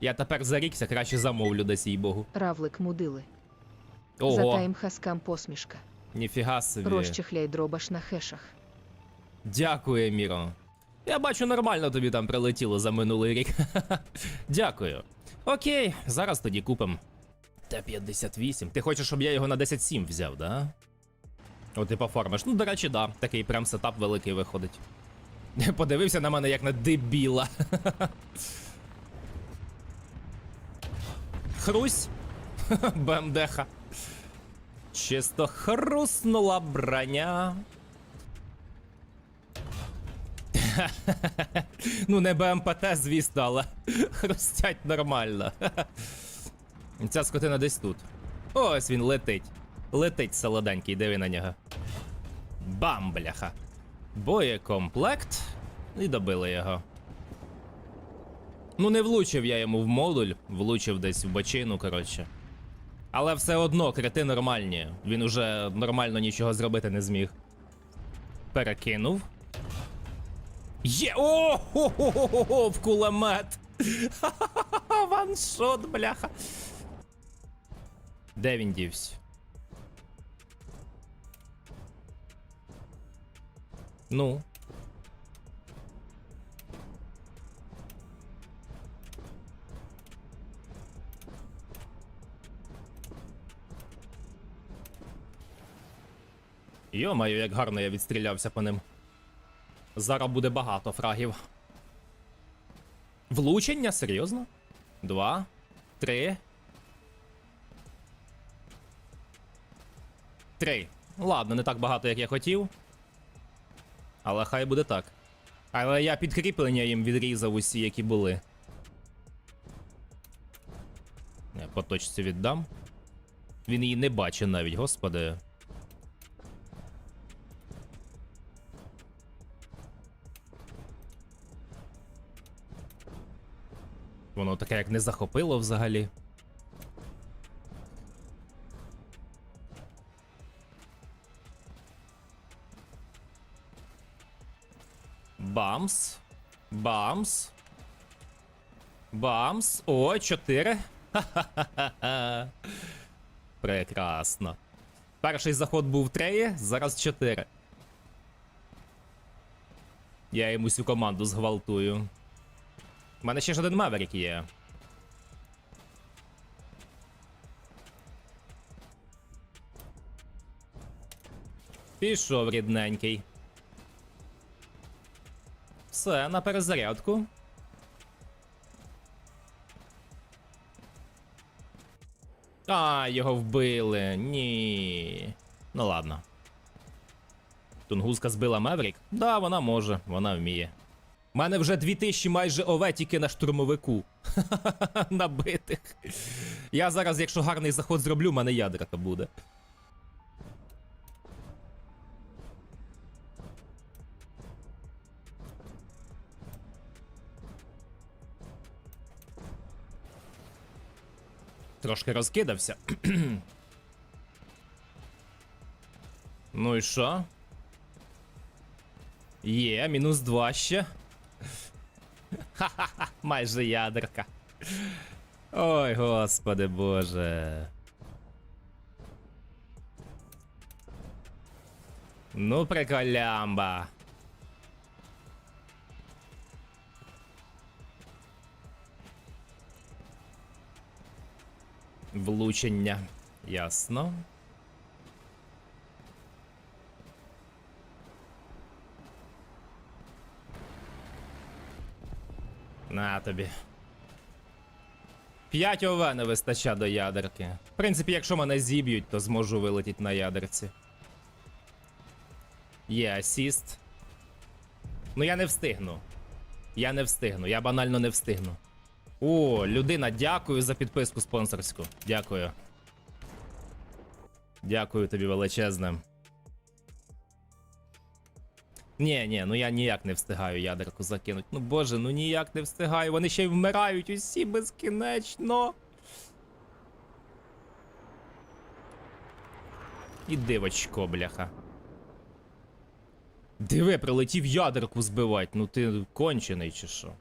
Я тепер зарікся, краще замовлю десь їй богу. Равлик мудили. Ого, Затаїм хаскам посмішка. ніфіга собі. Розчехляй дробаш на хешах. Дякую, Міро. Я бачу, нормально тобі там прилетіло за минулий рік. Дякую. Окей, зараз тоді купим. Т-58. Ти хочеш, щоб я його на 10-7 взяв, да? О, ти пофармиш. Ну, до речі, да. Такий прям сетап великий виходить. Подивився на мене як на дебіла. Хрусь. БМДха. Чисто хруснула броня. ну, не БМПТ, звісно, але хрустять нормально. Ця скотина десь тут. Ось він летить. Летить солоденький, диви на нього. Бам, бляха. Боєкомплект. І добили його. Ну, не влучив я йому в модуль, влучив десь в бочину, коротше. Але все одно крити нормальні. Він уже нормально нічого зробити не зміг. Перекинув. Є! О! Хо-хо-хо-хо! В кулемет! Ха-ха-ха! Ваншот, бляха! Де він дівся? Ну. Йо-маю, як гарно я відстрілявся по ним. Зараз буде багато фрагів. Влучення? Серйозно? Два. Три. Три. Ладно, не так багато, як я хотів. Але хай буде так. Але я підкріплення їм відрізав усі, які були. Я по точці віддам. Він її не бачить навіть, господи. Воно таке як не захопило взагалі. Бамс. Бамс. Бамс. О, чотири. Ха-ха-ха-ха. Прекрасно. Перший заход був треє, зараз чотири. Я йому всю команду зґвалтую. У мене ще ж один Маверік є. Пішов рідненький. Все, на перезарядку. А, його вбили. Ні. Ну ладно. Тунгуска збила Меврік? Да, вона може, вона вміє. У мене вже 2000 майже ОВ тільки на штурмовику. Набитих. Я зараз, якщо гарний заход зроблю, в мене ядерка буде. Трошки розкидався. ну і що? Є, мінус два ще. Ха-ха-ха, майже ядерка. Ой, господи боже. Ну, приколямба. Влучення. Ясно. На тобі. 5 ОВ не вистача до ядерки. В принципі, якщо мене зіб'ють, то зможу вилетіти на ядерці. Є асіст. Ну я не встигну. Я не встигну, я банально не встигну. О, людина, дякую за підписку спонсорську. Дякую. Дякую тобі величезне. Ні, ні, ну я ніяк не встигаю ядерку закинуть. Ну боже, ну ніяк не встигаю. Вони ще й вмирають усі безкінечно. І дивочко, бляха. Диви, прилетів ядерку збивать. Ну ти кончений чи що?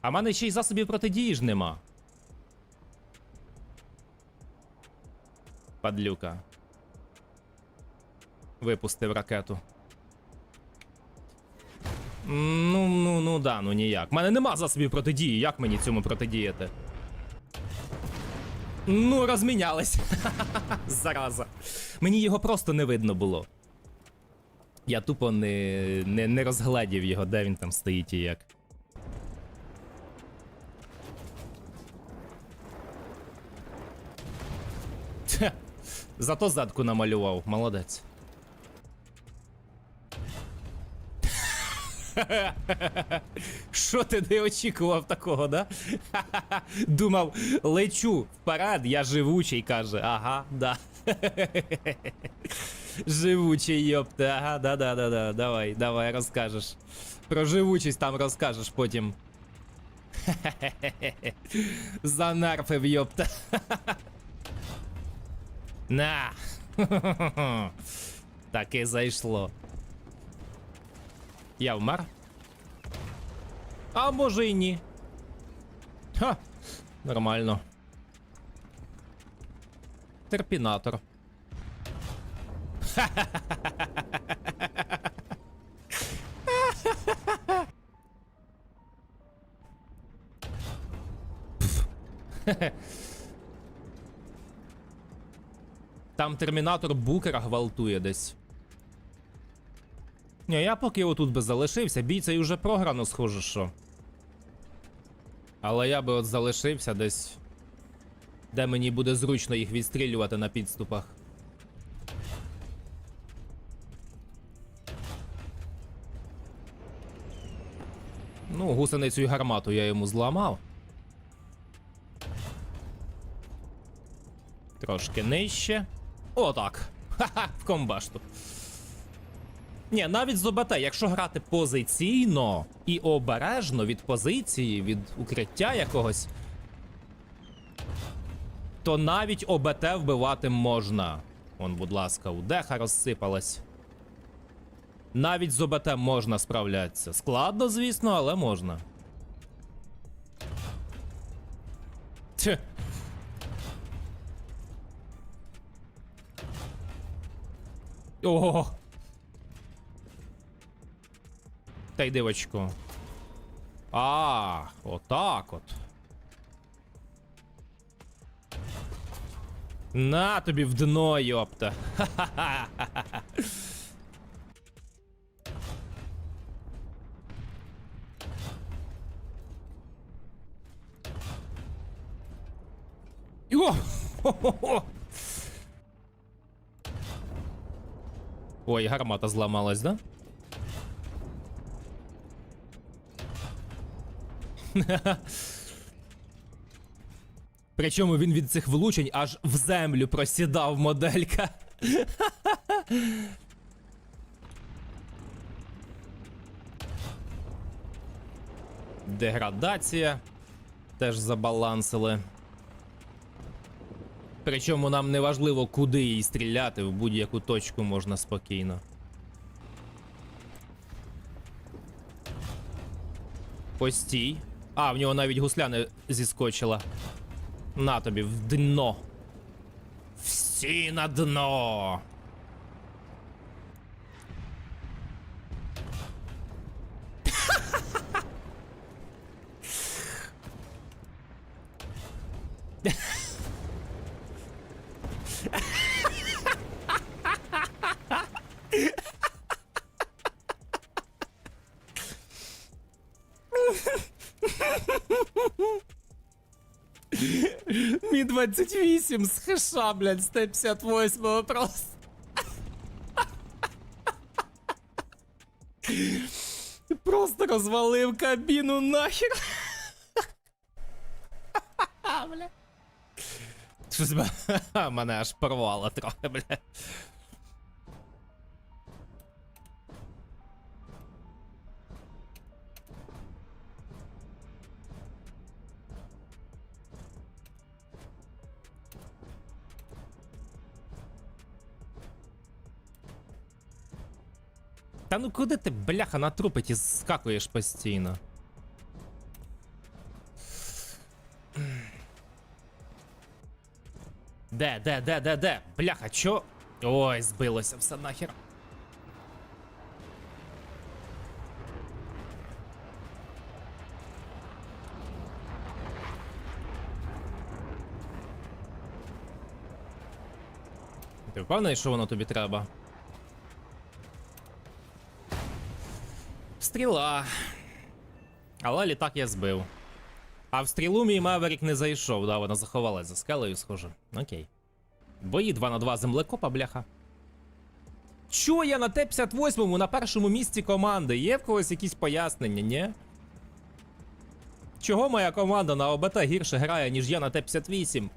А в мене ще й засобів протидії ж нема. Падлюка. Випустив ракету. Ну, ну, ну да, ну ніяк. У мене нема засобів протидії. Як мені цьому протидіяти? Ну, розмінялись. Зараза. Мені його просто не видно було. Я тупо не, не, не розгледів його, де він там стоїть і як. Зато задку намалював, молодець. Що ти не очікував такого, да? Думав, лечу вперед, я живучий, каже. Ага, да. Живучий, йопта. Ага, да-да-да-да. Давай, давай, розкажеш. Про живучість там розкажеш потім. Занерфив, йопта. На. Таки зайшло. Я вмер? А може і ні. Ха, нормально. Терпінатор. Там термінатор букера гвалтує десь. Ні, я поки отут би залишився, бій цей уже програно, схоже, що. Але я би от залишився десь. Де мені буде зручно їх відстрілювати на підступах. Ну, гусеницю і гармату я йому зламав. Трошки нижче. Отак. Ха-ха, в комбашту. Ні, навіть з ОБТ, якщо грати позиційно і обережно від позиції, від укриття якогось, то навіть ОБТ вбивати можна. Вон, будь ласка, удеха розсипалась. Навіть з ОБТ можна справлятися. Складно, звісно, але можна. Тьф. Ого. Та й дивочку. А, отак от. На тобі в дно, йопта. Ха-ха-ха. О! Хо-хо-хо! Ой, гармата зламалась, да? Причому він від цих влучень аж в землю просідав моделька. Деградація. Теж забалансили. Причому нам не важливо, куди їй стріляти, в будь-яку точку можна спокійно. Постій. А, в нього навіть гусля не зіскочила. На тобі, в дно. Всі на дно. 28 з хеша, блядь, з Т-58 просто. Просто розвалив кабіну нахер. Щось мене аж порвало трохи, бля. Та ну куди ти, бляха, на трупи ті скакуєш постійно? Де, де, де, де, де? Бляха, чо? Ой, збилося все нахер. Ти впевнений, що воно тобі треба? Стріла. Але літак я збив. А в стрілу мій Меверік не зайшов, да, вона заховалась за скелею, схоже. Окей. Бої 2 на 2 землекопа, бляха. Чо я на Т-58 на першому місці команди? Є в когось якісь пояснення, ні? Чого моя команда на ОБТ гірше грає, ніж я на Т-58?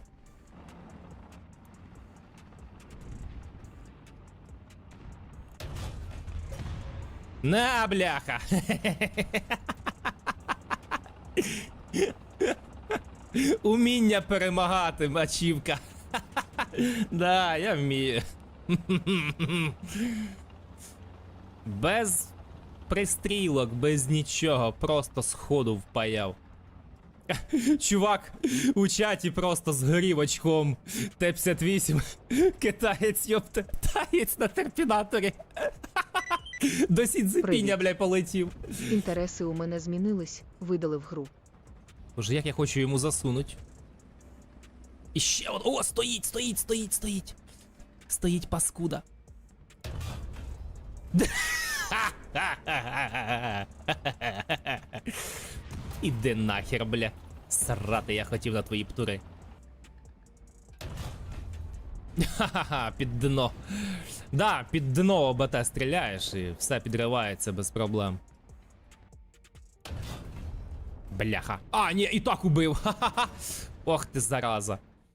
На, бляха! Уміння перемагати, мачівка. да, я вмію. без пристрілок, без нічого, просто сходу впаяв. Чувак у чаті просто згорів очком. Т-58. Китаєць, йопте. Таєць на терпінаторі. До сідзипіння, Привіт. бля, полетів. Інтереси у мене змінились, видалив гру. Боже, як я хочу йому засунуть. І ще он. О, стоїть, стоїть, стоїть, стоїть. Стоїть паскуда. Іди нахер, бля. Срати я хотів на твої птури. Ха-ха-ха, під дно. Да, під дно ОБТ стріляєш і все підривається без проблем. Бляха. А, ні, і так убив. Ха-ха-ха. Ох ти зараза.